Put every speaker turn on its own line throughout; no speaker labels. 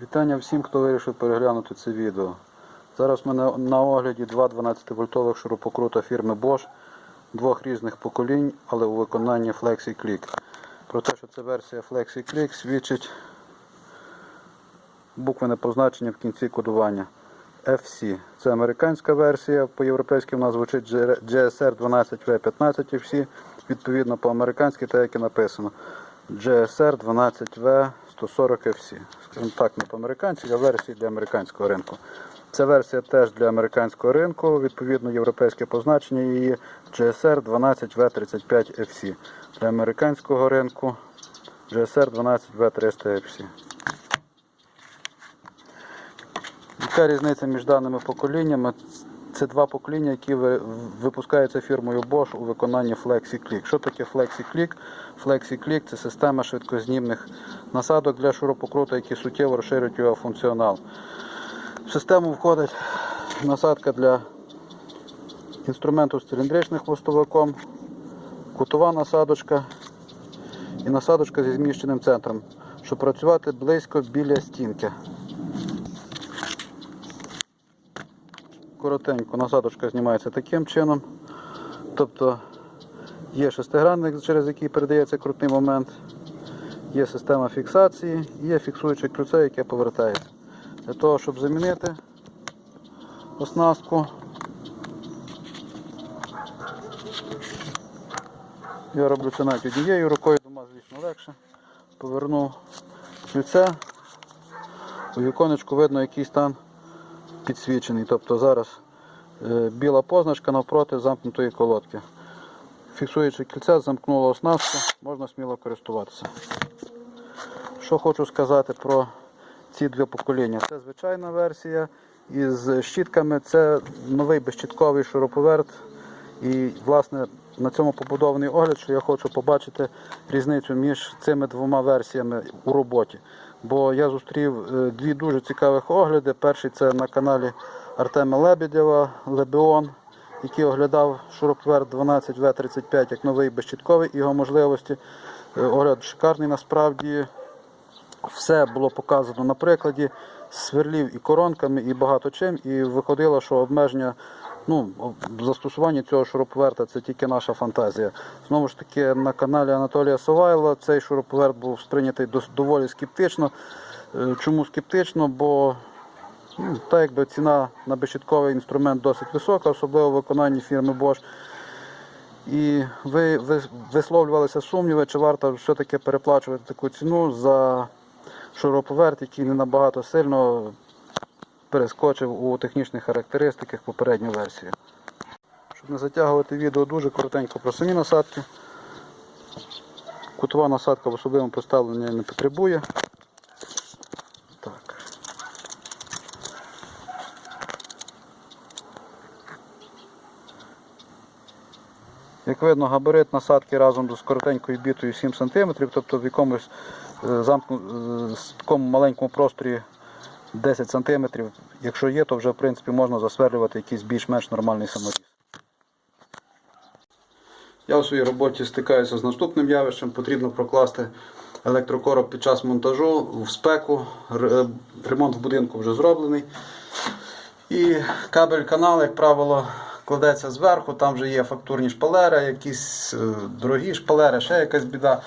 Вітання всім, хто вирішив переглянути це відео. Зараз в мене на огляді два 12-вольтових шурупокрута фірми Bosch двох різних поколінь, але у виконанні FlexiClick. Про те, що це версія FlexiClick, свідчить буквене позначення в кінці кодування FC. Це американська версія, по-європейськи вона звучить GSR 12V15 FC, відповідно по-американськи, так як і написано. GSR 12V 140 FC. Скажімо так, не по-американськи, а версії для американського ринку. Ця версія теж для американського ринку, відповідно європейське позначення її GSR 12V35 FC. Для американського ринку GSR 12V300 FC. Яка різниця між даними поколіннями? Це два покоління, які випускаються фірмою Bosch у виконанні FlexiClick. Що таке FlexiClick? FlexiClick – це система швидкознімних насадок для шурупокрута, які суттєво розширюють його функціонал. В систему входить насадка для інструменту з циліндричним хвостовиком, кутова насадочка і насадочка зі зміщеним центром, щоб працювати близько біля стінки. Коротенько насадочка знімається таким чином. Тобто є шестигранник, через який передається крутний момент, є система фіксації, є фіксуюче кільце, яке повертається. Для того, щоб замінити оснастку, я роблю це навіть однією рукою, дома, звісно, легше. Повернув кільце, у віконечку видно, який стан підсвічений. Тобто зараз е, біла позначка навпроти замкнутої колодки. Фіксуючи кільце, замкнуло оснастку, можна сміло користуватися. Що хочу сказати про ці дві покоління. Це звичайна версія із щітками. Це новий безщітковий шуруповерт. І, власне, на цьому побудований огляд, що я хочу побачити різницю між цими двома версіями у роботі. Бо я зустрів е, дві дуже цікавих огляди. Перший це на каналі Артема Лебедєва Лебеон, який оглядав шуруповерт 12В35 як новий безщітковий і його можливості. Е, Огляд шикарний насправді. Все було показано на прикладі сверлів і коронками, і багато чим. І виходило, що обмеження ну, застосування цього шуруповерта це тільки наша фантазія. Знову ж таки, на каналі Анатолія Совайла цей шуруповерт був сприйнятий доволі скептично. Е, Чому скептично? Бо ну, так якби ціна на безщітковий інструмент досить висока, особливо в виконанні фірми Bosch. І ви, ви висловлювалися сумніви, чи варто все-таки переплачувати таку ціну за шуруповерт, який не набагато сильно перескочив у технічних характеристиках попередню версію. Щоб не затягувати відео дуже коротенько про самі насадки. Кутова насадка в особливому поставленні не потребує. Так. Як видно, габарит насадки разом з коротенькою бітою 7 см, тобто в якомусь е, замкну, е, такому маленькому просторі 10 см. Якщо є, то вже в принципі можна засверлювати якийсь більш-менш нормальний саморіз. Я у своїй роботі стикаюся з наступним явищем. Потрібно прокласти електрокороб під час монтажу в спеку. Е, Ремонт в будинку вже зроблений. І кабель канал, як правило, кладеться зверху, там вже є фактурні шпалери, якісь е, дорогі шпалери, ще якась біда.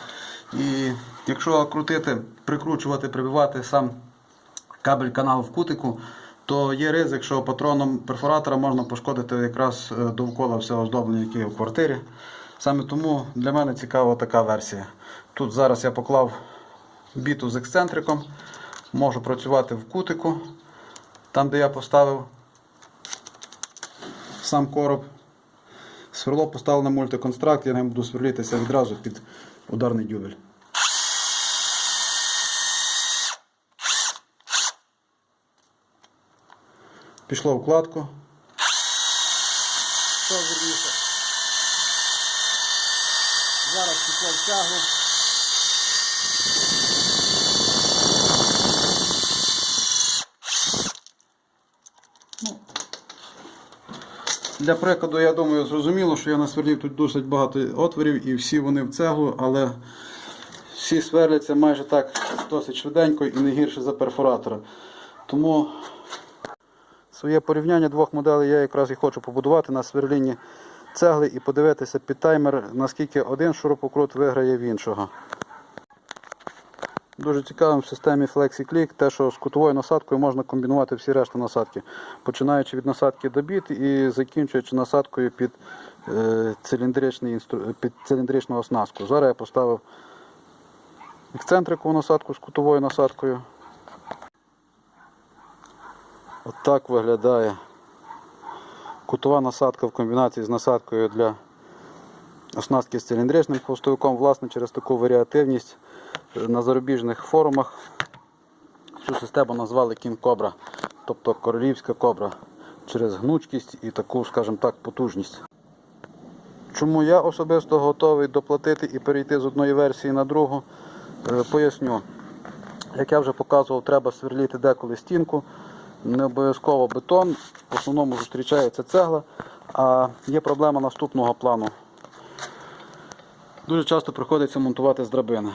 І якщо крутити, прикручувати, прибивати сам кабель канал в кутику, то є ризик, що патроном перфоратора можна пошкодити якраз е, довкола всього оздоблення, яке є в квартирі. Саме тому для мене цікава така версія. Тут зараз я поклав біту з ексцентриком, можу працювати в кутику, там де я поставив сам короб. Сверло поставив на мультиконстракт, я ним буду сверлитися відразу під ударний дюбель. Пішло в кладку. Що верніше? Зараз пішло в тягу. Ну, Для прикладу, я думаю, зрозуміло, що я насверлив тут досить багато отворів і всі вони в цеглу, але всі сверляться майже так досить швиденько і не гірше за перфоратора. Тому своє порівняння двох моделей я якраз і хочу побудувати на сверлінні цегли і подивитися під таймер, наскільки один шурупокрут виграє в іншого. Дуже цікавим в системі FlexiClick те, що з кутовою насадкою можна комбінувати всі решта насадки, починаючи від насадки до біт і закінчуючи насадкою під, е, під циліндричну оснастку. Зараз я поставив ексцентрикову насадку з кутовою насадкою. Отак виглядає кутова насадка в комбінації з насадкою для оснастки з циліндричним хвостовиком. Власне, через таку варіативність е, на зарубіжних форумах цю систему назвали King Cobra, тобто королівська кобра, через гнучкість і таку, скажімо так, потужність. Чому я особисто готовий доплатити і перейти з одної версії на другу, Е, поясню. Як я вже показував, треба сверліти деколи стінку, не обов'язково бетон, в основному зустрічається цегла, а є проблема наступного плану. Дуже часто приходиться монтувати з драбини.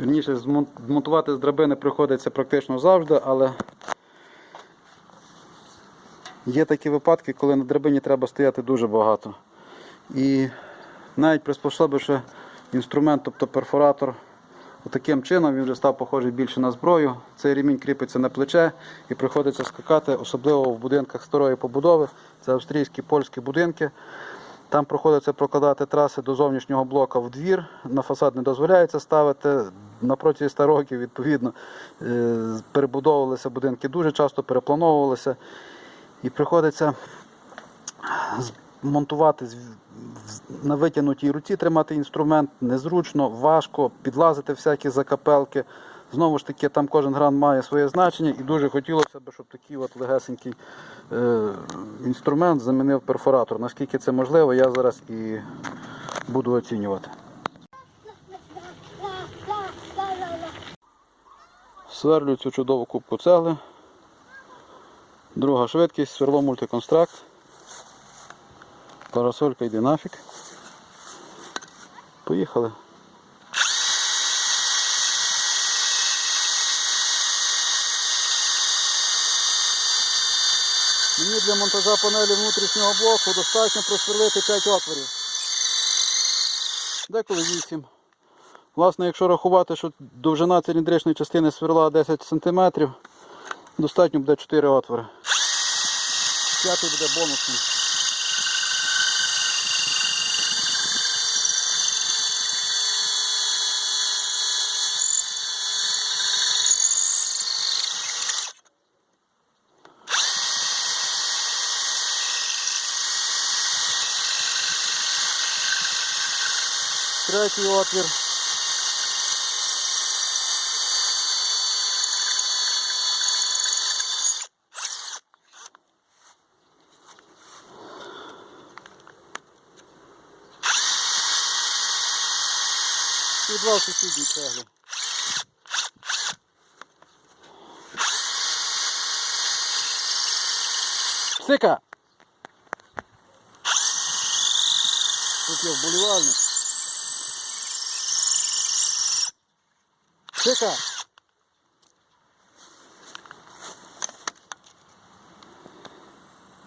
Вірніше, змонтувати з драбини приходиться практично завжди, але є такі випадки, коли на драбині треба стояти дуже багато. І навіть приспособивши інструмент, тобто перфоратор, таким чином він вже став похожий більше на зброю. Цей ремінь кріпиться на плече і приходиться скакати, особливо в будинках старої побудови. Це австрійські польські будинки. Там приходиться прокладати траси до зовнішнього блока в двір. На фасад не дозволяється ставити. На протязі 100 років, відповідно, е, перебудовувалися будинки дуже часто, переплановувалися. І приходиться з- монтувати з- в- на витягнутій руці, тримати інструмент незручно, важко, підлазити всякі закапелки. Знову ж таки, там кожен гран має своє значення і дуже хотілося б, щоб такий от легесенький е, інструмент замінив перфоратор. Наскільки це можливо, я зараз і буду оцінювати. Сверлю цю чудову кубку цегли. Друга швидкість, сверло мультиконстракт. Парасолька йде нафіг. Поїхали. Мені для монтажа панелі внутрішнього блоку достатньо просверлити 5 отворів. Деколи 8. Власне, якщо рахувати, що довжина циліндричної частини сверла 10 см, достатньо буде 4 отвори. П'ятий буде бонусним. Третій отвір. І два сусідні цегли. Сика! Тут є вболівальник. Сика!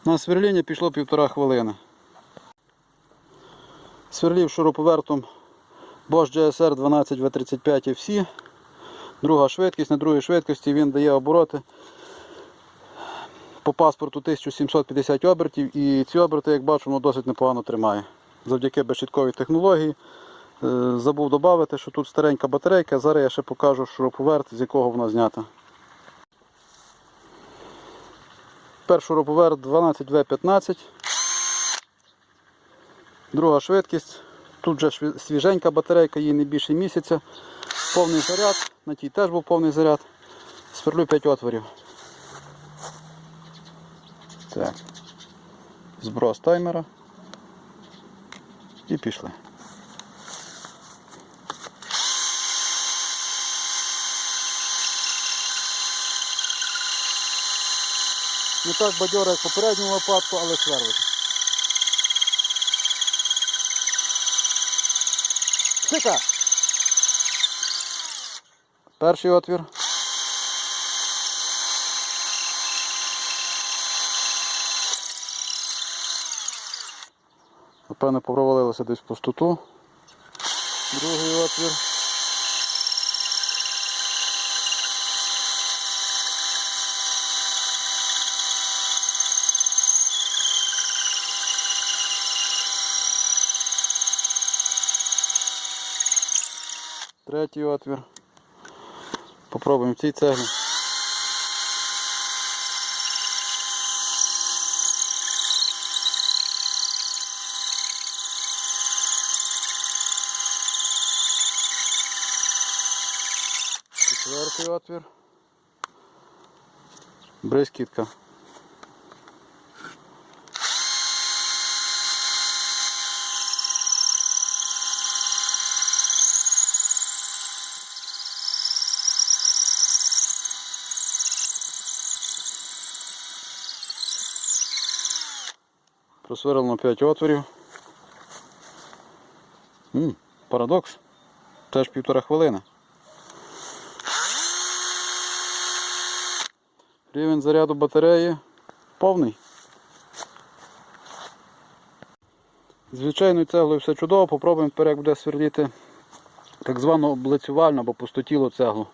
На сверління пішло півтора хвилини. Сверлів шуруповертом Bosch GSR 12 V35 FC. Друга швидкість. На другій швидкості він дає обороти по паспорту 1750 обертів і ці оберти, як бачу, воно досить непогано тримає. Завдяки безщітковій технології. Е, Забув додати, що тут старенька батарейка, зараз я ще покажу шуруповерт, з якого вона знята. Перший шуруповерт 12В15. Друга швидкість. Тут вже свіженька батарейка, їй не більше місяця. Повний заряд, на тій теж був повний заряд. Сверлю 5 отворів. Так. Зброс таймера. І пішли. Не так бадьоро, як в попередньому випадку, але сверлить. Тика. Перший отвір. Напевно, провалилося десь в пустоту. Другий отвір. Третій отвір. Попробуємо в цій цеглі. Четвертий отвір. Бризкітка. Просверлено 5 отворів. М, парадокс. Теж півтора хвилини. Рівень заряду батареї повний. Звичайною цеглою все чудово, попробуємо тепер як буде сверліти так звану облицювальну або пустотілу цеглу.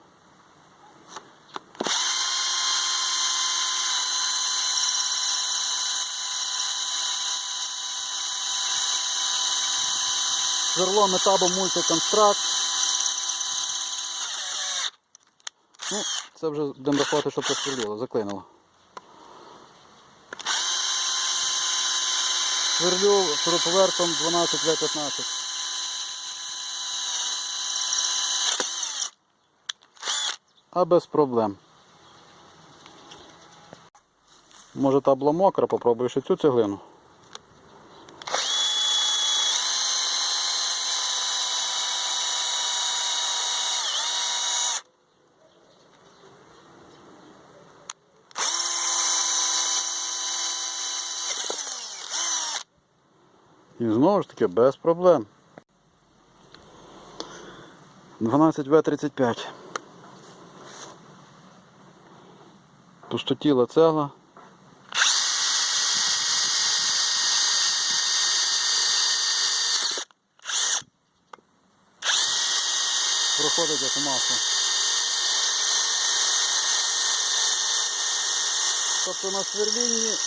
Сверло метабо мультиконстракт. Ну, це вже будемо рахувати, що просверлило, заклинило. Сверлю шуруповертом 12В15. А без проблем. Може та була мокра, попробую ще цю цеглину. Таки без проблем. 12В35. Пустотіла цегла. Проходить як масло. Тобто на сверлінні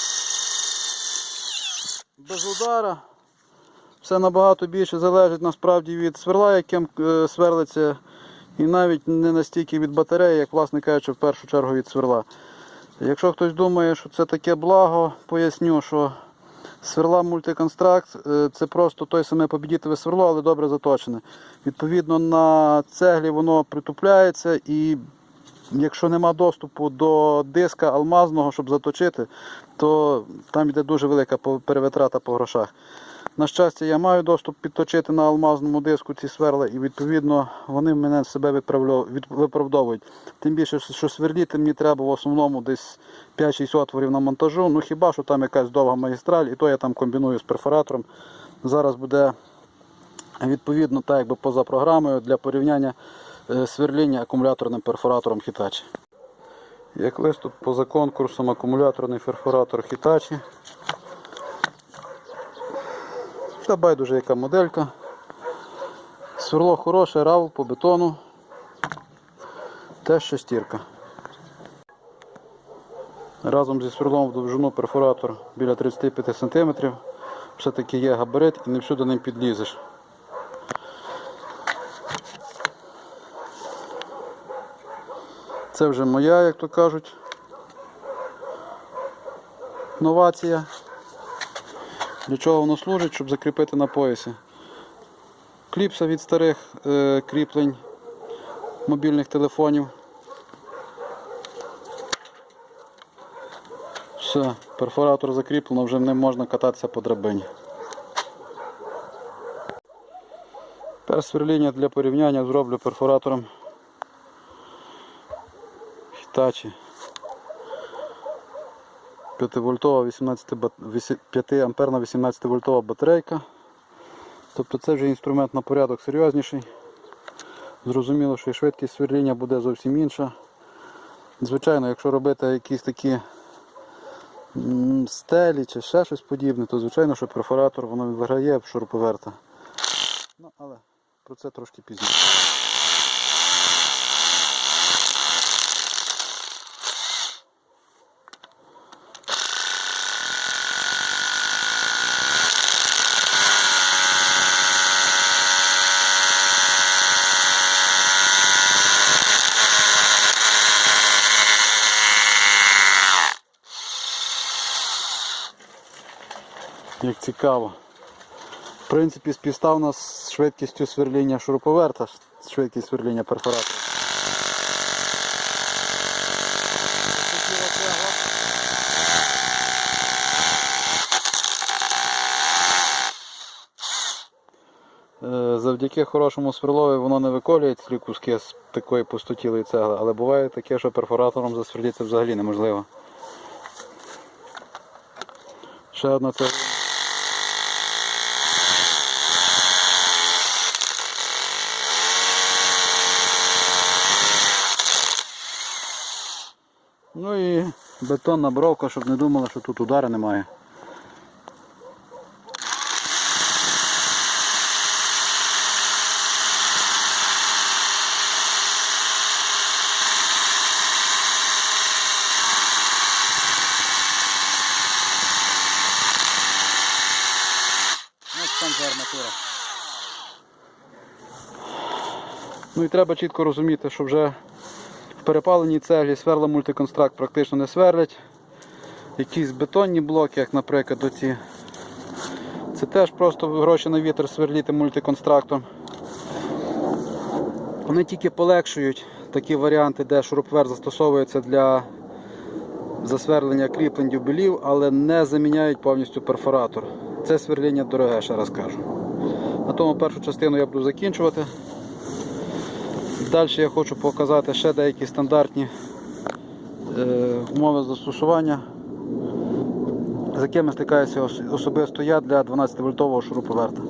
без удара все набагато більше залежить насправді від сверла, яким е, сверлиться, і навіть не настільки від батареї, як, власне кажучи, в першу чергу від сверла. Якщо хтось думає, що це таке благо, поясню, що сверла мультиконстракт е, це просто той саме побідітове сверло, але добре заточене. Відповідно, на цеглі воно притупляється і якщо нема доступу до диска алмазного, щоб заточити, то там йде дуже велика перевитрата по грошах. На щастя, я маю доступ підточити на алмазному диску ці сверла, і відповідно вони мене себе виправдовують. Тим більше, що сверліти мені треба в основному десь 5-6 отворів на монтажу. Ну хіба що там якась довга магістраль, і то я там комбіную з перфоратором. Зараз буде відповідно так якби поза програмою для порівняння е, сверління акумуляторним перфоратором Hitachi. Як лист поза конкурсом акумуляторний перфоратор Hitachi. Та байдуже яка моделька. Сверло хороше, рав по бетону. Теж шестірка. Разом зі сверлом в довжину перфоратор біля 35 см. Все-таки є габарит і не всюди ним підлізеш. Це вже моя, як то кажуть, новація. Для чого воно служить, щоб закріпити на поясі. Кліпса від старих е, кріплень мобільних телефонів. Все, перфоратор закріплено, вже не можна кататися по драбині. Тепер сверління для порівняння зроблю перфоратором Hitachi. 5 вольтова 18 бат- 5 амперна 18 вольтова батарейка. Тобто це вже інструмент на порядок серйозніший. Зрозуміло, що і швидкість сверління буде зовсім інша. Звичайно, якщо робити якісь такі стелі чи ще щось подібне, то звичайно, що перфоратор воно виграє в шуруповерта. Ну, але про це трошки пізніше. Як цікаво. В принципі, співстав у нас з швидкістю сверління шуруповерта, швидкість сверління перфоратора. Е, Завдяки хорошому сверлові воно не виколює цілі куски з такої пустотілої цегли, але буває таке, що перфоратором засверліти взагалі неможливо. Ще одна цегла. Ну і бетонна бровка, щоб не думали, що тут удару немає. Ну і треба чітко розуміти, що вже в перепаленій цеглі сверла мультиконстракт практично не сверлять. Якісь бетонні блоки, як наприклад оці. Це теж просто гроші на вітер сверліти мультиконстрактом. Вони тільки полегшують такі варіанти, де шуруповерт застосовується для засверлення кріплень дюбелів, але не заміняють повністю перфоратор. Це сверління дороге, ще раз кажу. На тому першу частину я буду закінчувати. Далі я хочу показати ще деякі стандартні е, умови застосування, з якими стикаюся особисто я для 12 вольтового шуруповерта.